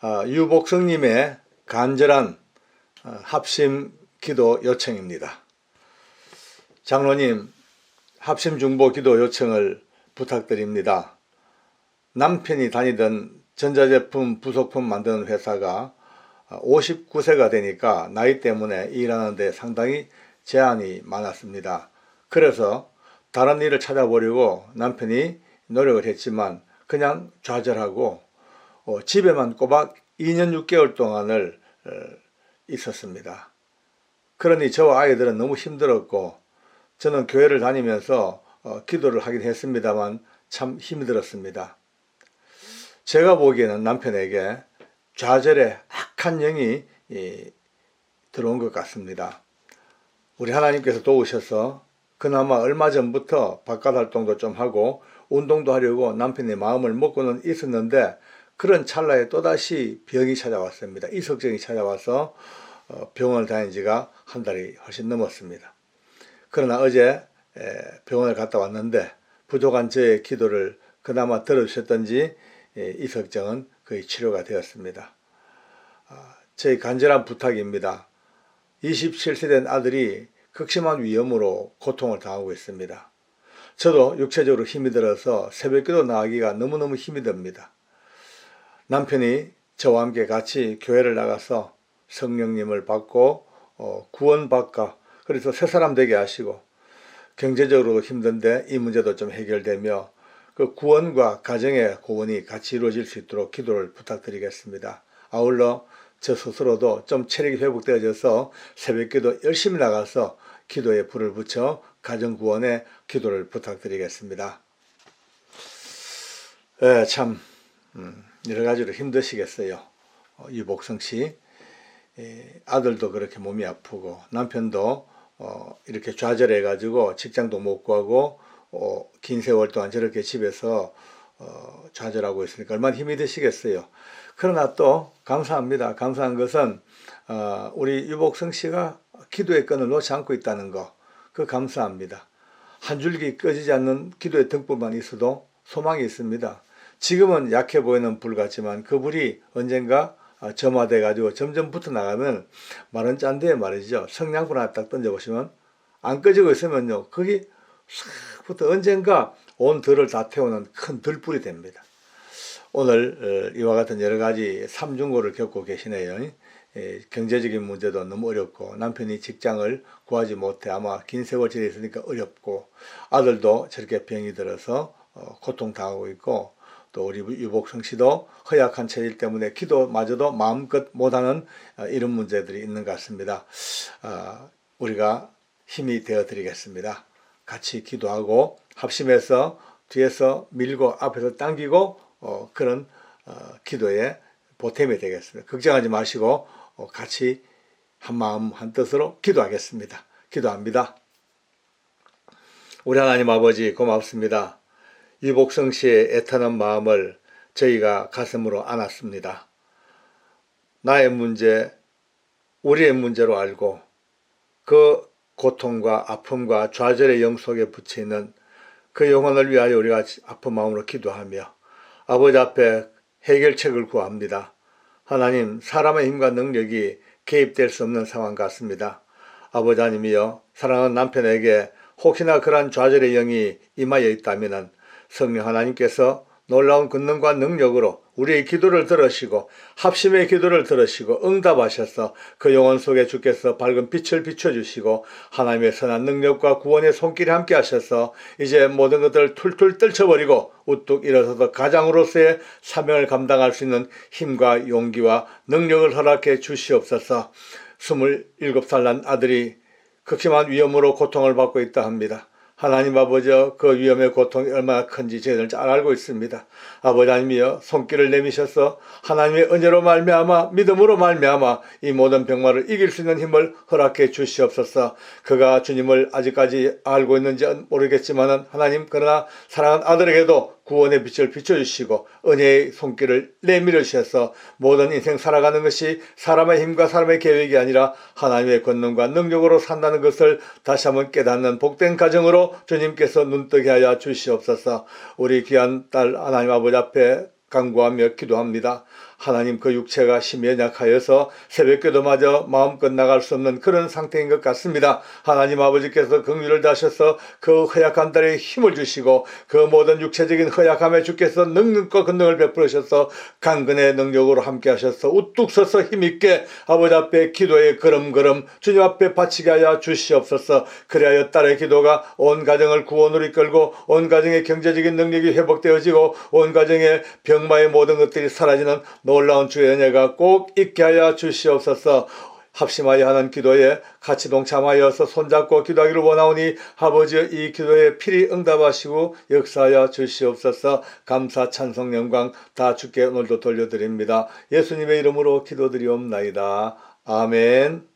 아, 유복성님의 간절한 어, 합심 기도 요청입니다. 장로님, 합심 중보 기도 요청을 부탁드립니다. 남편이 다니던 전자제품 부속품 만드는 회사가 59세가 되니까 나이 때문에 일하는데 상당히 제한이 많았습니다. 그래서 다른 일을 찾아보려고 남편이 노력을 했지만 그냥 좌절하고 어, 집에만 꼬박 2년 6개월 동안을 어, 있었습니다. 그러니 저와 아이들은 너무 힘들었고 저는 교회를 다니면서 어, 기도를 하긴 했습니다만 참 힘들었습니다. 제가 보기에는 남편에게 좌절의 악한 영이 이, 들어온 것 같습니다. 우리 하나님께서 도우셔서 그나마 얼마 전부터 바깥 활동도 좀 하고 운동도 하려고 남편의 마음을 먹고는 있었는데 그런 찰나에 또다시 병이 찾아왔습니다. 이석증이 찾아와서 어, 병원을 다닌 지가 한 달이 훨씬 넘었습니다. 그러나 어제 병원을 갔다 왔는데 부족한 저의 기도를 그나마 들어주셨던지 이석증은 거의 치료가 되었습니다. 아, 저희 간절한 부탁입니다. 27세 된 아들이 극심한 위험으로 고통을 당하고 있습니다. 저도 육체적으로 힘이 들어서 새벽 기도 나가기가 너무너무 힘이 듭니다. 남편이 저와 함께 같이 교회를 나가서 성령님을 받고 어, 구원받가 그래서 새 사람 되게 하시고 경제적으로 힘든데 이 문제도 좀 해결되며 그 구원과 가정의 구원이 같이 이루어질 수 있도록 기도를 부탁드리겠습니다. 아울러 저 스스로도 좀 체력이 회복되어져서 새벽기도 열심히 나가서 기도에 불을 붙여 가정 구원에 기도를 부탁드리겠습니다. 네, 참 음, 여러 가지로 힘드시겠어요. 어, 유복성 씨 에, 아들도 그렇게 몸이 아프고 남편도 어, 이렇게 좌절해 가지고 직장도 못 구하고 어, 긴 세월 동안 저렇게 집에서 어, 좌절하고 있으니까 얼마나 힘이 드시겠어요. 그러나 또 감사합니다. 감사한 것은 어, 우리 유복성 씨가 기도의 끈을 놓지 않고 있다는 거, 그 감사합니다. 한 줄기 꺼지지 않는 기도의 등불만 있어도 소망이 있습니다. 지금은 약해 보이는 불 같지만 그 불이 언젠가 점화돼 가지고 점점 붙어 나가면 마른 짠데 말이죠. 성냥불 하나 딱 던져보시면 안 꺼지고 있으면요. 거기 싹 붙어 언젠가 온 들을 다 태우는 큰 들불이 됩니다. 오늘 어, 이와 같은 여러 가지 삼중고를 겪고 계시네요. 예, 경제적인 문제도 너무 어렵고 남편이 직장을 구하지 못해 아마 긴 세월 지내 있으니까 어렵고 아들도 저렇게 병이 들어서 어, 고통당하고 있고 또 우리 유복성 씨도 허약한 체질 때문에 기도마저도 마음껏 못하는 어, 이런 문제들이 있는 것 같습니다. 어, 우리가 힘이 되어 드리겠습니다. 같이 기도하고 합심해서 뒤에서 밀고 앞에서 당기고 그런 기도에 보탬이 되겠습니다. 걱정하지 마시고 어, 같이 한 마음 한 뜻으로 기도하겠습니다. 기도합니다. 우리 하나님 아버지 고맙습니다. 이복성 씨의 애타는 마음을 저희가 가슴으로 안았습니다. 나의 문제, 우리의 문제로 알고 그 고통과 아픔과 좌절의 영 속에 붙여 있는 그 영혼을 위하여 우리가 아픈 마음으로 기도하며 아버지 앞에 해결책을 구합니다. 하나님, 사람의 힘과 능력이 개입될 수 없는 상황 같습니다. 아버지 하나님이여, 사랑하는 남편에게 혹시나 그러한 좌절의 영이 임하여 있다면 성령 하나님께서 놀라운 권능과 능력으로 우리의 기도를 들으시고 합심의 기도를 들으시고 응답하셔서 그 영혼 속에 주께서 밝은 빛을 비춰주시고 하나님의 선한 능력과 구원의 손길이 함께 하셔서 이제 모든 것들을 툴툴 떨쳐버리고 우뚝 일어서서 가장으로서의 사명을 감당할 수 있는 힘과 용기와 능력을 허락해 주시옵소서 27살 난 아들이 극심한 위험으로 고통을 받고 있다 합니다. 하나님 아버지여 그 위험의 고통이 얼마나 큰지 저희들 잘 알고 있습니다. 아버지 하나님이여 손길을 내미셔서 하나님의 은혜로 말미암아 믿음으로 말미암아 이 모든 병마를 이길 수 있는 힘을 허락해 주시옵소서. 그가 주님을 아직까지 알고 있는지 모르겠지만 하나님 그러나 사랑하는 아들에게도 구원의 빛을 비춰주시고 은혜의 손길을 내밀으셔서 모든 인생 살아가는 것이 사람의 힘과 사람의 계획이 아니라 하나님의 권능과 능력으로 산다는 것을 다시 한번 깨닫는 복된 가정으로 주님께서 눈뜨게 하여 주시옵소서 우리 귀한 딸 하나님 아버지 앞에 간구하며 기도합니다. 하나님 그 육체가 심히 연약하여서 새벽기도 마저 마음껏 나갈 수 없는 그런 상태인 것 같습니다. 하나님 아버지께서 긍휼을 다셔서 그 허약한 딸에 힘을 주시고 그 모든 육체적인 허약함에 주께서 능력과 권능을 베풀으셔서 강근의 능력으로 함께 하셔서 우뚝 서서 힘있게 아버지 앞에 기도에 걸음걸음 주님 앞에 바치게 하여 주시옵소서 그리하여 딸의 기도가 온 가정을 구원으로 이끌고 온 가정의 경제적인 능력이 회복되어지고 온 가정의 병마의 모든 것들이 사라지는 놀라운 주의 은혜가 꼭 있게 하여 주시옵소서 합심하여 하는 기도에 같이 동참하여서 손잡고 기도하기를 원하오니 아버지의 이 기도에 필히 응답하시고 역사하여 주시옵소서 감사 찬송 영광 다 주께 오늘도 돌려드립니다. 예수님의 이름으로 기도드리옵나이다. 아멘